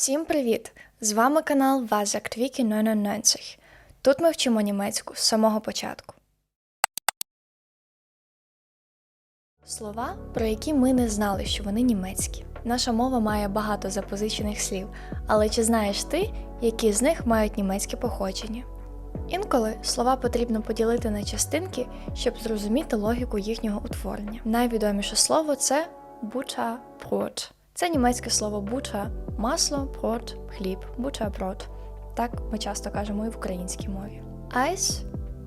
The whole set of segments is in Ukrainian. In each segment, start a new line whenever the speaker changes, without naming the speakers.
Всім привіт! З вами канал Вазак Твікі 99. Тут ми вчимо німецьку з самого початку. Слова, про які ми не знали, що вони німецькі. Наша мова має багато запозичених слів, але чи знаєш ти, які з них мають німецьке походження? Інколи слова потрібно поділити на частинки, щоб зрозуміти логіку їхнього утворення. Найвідоміше слово це бута брод. Це німецьке слово бута масло, брод, хліб, бута брод. Так ми часто кажемо і в українській мові. Айс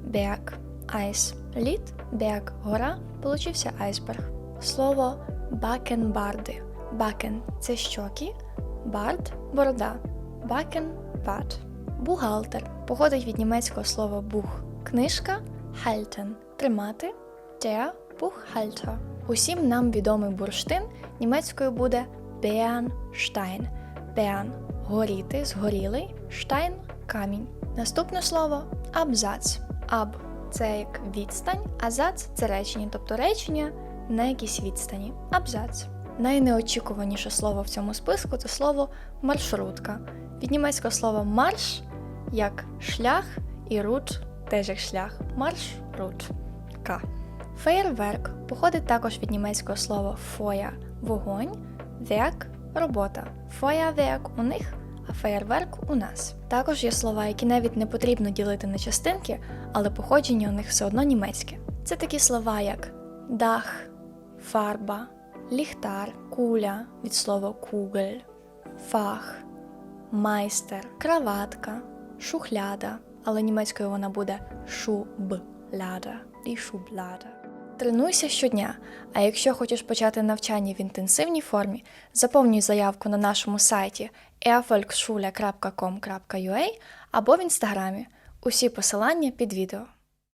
берг, айс лід, берг гора, получився айсберг. Слово бакенбарди. Бакен це щоки, бард борода, бакен бад. Бухгалтер походить від німецького слова бух книжка, halten – тримати, der Buchhalter. Усім нам відомий бурштин німецькою буде Bernstein. Bern – горіти, згорілий, Stein – камінь. Наступне слово абзац. Аб це як відстань, а зац це речення, тобто речення на якійсь відстані. Абзац. Найнеочікуваніше слово в цьому списку це слово маршрутка. Від німецького слова марш як шлях і рут теж як шлях. Маршрут. К. Феєрверк походить також від німецького слова фоя вогонь, верк робота. Феєрверк у них, а феєрверк у нас. Також є слова, які навіть не потрібно ділити на частинки, але походження у них все одно німецьке. Це такі слова, як дах, фарба, ліхтар, куля від слова кугель, фах, майстер, краватка, шухляда, але німецькою вона буде шубляда і шубляда. Тренуйся щодня, а якщо хочеш почати навчання в інтенсивній формі, заповнюй заявку на нашому сайті eafolkschule.com.ua або в інстаграмі. Усі посилання під відео.